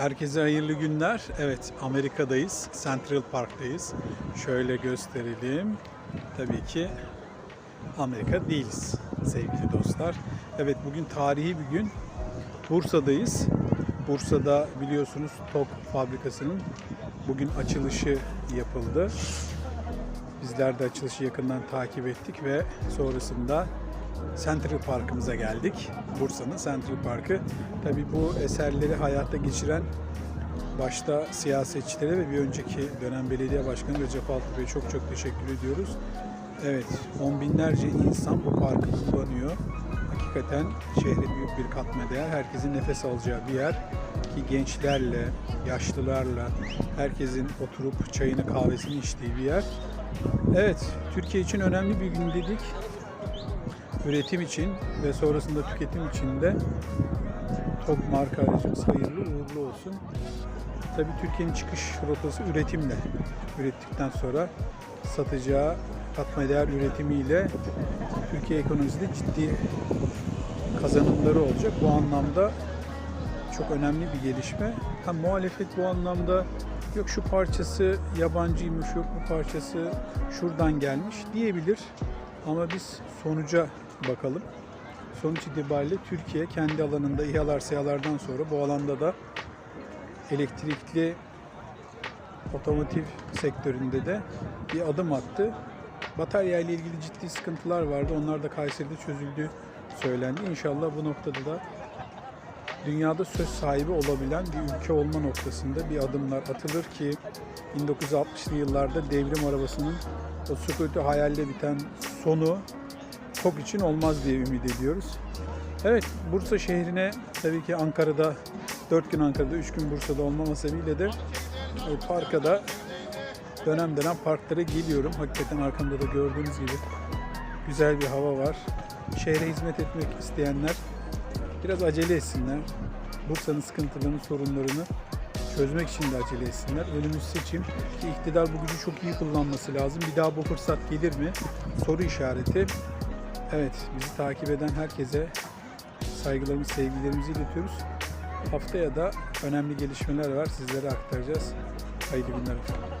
Herkese hayırlı günler. Evet, Amerika'dayız. Central Park'tayız. Şöyle gösterelim. Tabii ki Amerika değiliz sevgili dostlar. Evet, bugün tarihi bir gün. Bursa'dayız. Bursa'da biliyorsunuz TOK fabrikasının bugün açılışı yapıldı. Bizler de açılışı yakından takip ettik ve sonrasında Central Park'ımıza geldik. Bursa'nın Central Park'ı. Tabii bu eserleri hayata geçiren başta siyasetçilere ve bir önceki dönem belediye başkanı Recep Altı Bey'e çok çok teşekkür ediyoruz. Evet, on binlerce insan bu parkı kullanıyor. Hakikaten şehre büyük bir katma değer. Herkesin nefes alacağı bir yer ki gençlerle, yaşlılarla, herkesin oturup çayını kahvesini içtiği bir yer. Evet, Türkiye için önemli bir gün dedik. Üretim için ve sonrasında tüketim için de TOG marka aracımız hayırlı uğurlu olsun. Tabii Türkiye'nin çıkış rotası üretimle. Ürettikten sonra satacağı katma değer üretimiyle Türkiye ekonomisinde ciddi kazanımları olacak. Bu anlamda çok önemli bir gelişme. Ha, muhalefet bu anlamda yok şu parçası yabancıymış, yok bu parçası şuradan gelmiş diyebilir. Ama biz sonuca bakalım. Sonuç itibariyle Türkiye kendi alanında İHA'lar, SİHA'lardan sonra bu alanda da elektrikli otomotiv sektöründe de bir adım attı. Batarya ile ilgili ciddi sıkıntılar vardı. Onlar da Kayseri'de çözüldüğü söylendi. İnşallah bu noktada da dünyada söz sahibi olabilen bir ülke olma noktasında bir adımlar atılır ki 1960'lı yıllarda devrim arabasının o sükutu hayalle biten sonu TOK için olmaz diye ümit ediyoruz. Evet, Bursa şehrine tabii ki Ankara'da 4 gün Ankara'da, 3 gün Bursa'da olmama sebebiyle de e, parka da dönem dönem parklara geliyorum. Hakikaten arkamda da gördüğünüz gibi güzel bir hava var. Şehre hizmet etmek isteyenler biraz acele etsinler. Bursa'nın sıkıntılarını, sorunlarını çözmek için de acele etsinler. Önümüz seçim ki iktidar bu gücü çok iyi kullanması lazım. Bir daha bu fırsat gelir mi? Soru işareti. Evet, bizi takip eden herkese saygılarımızı, sevgilerimizi iletiyoruz. Haftaya da önemli gelişmeler var. Sizlere aktaracağız. Hayırlı günler efendim.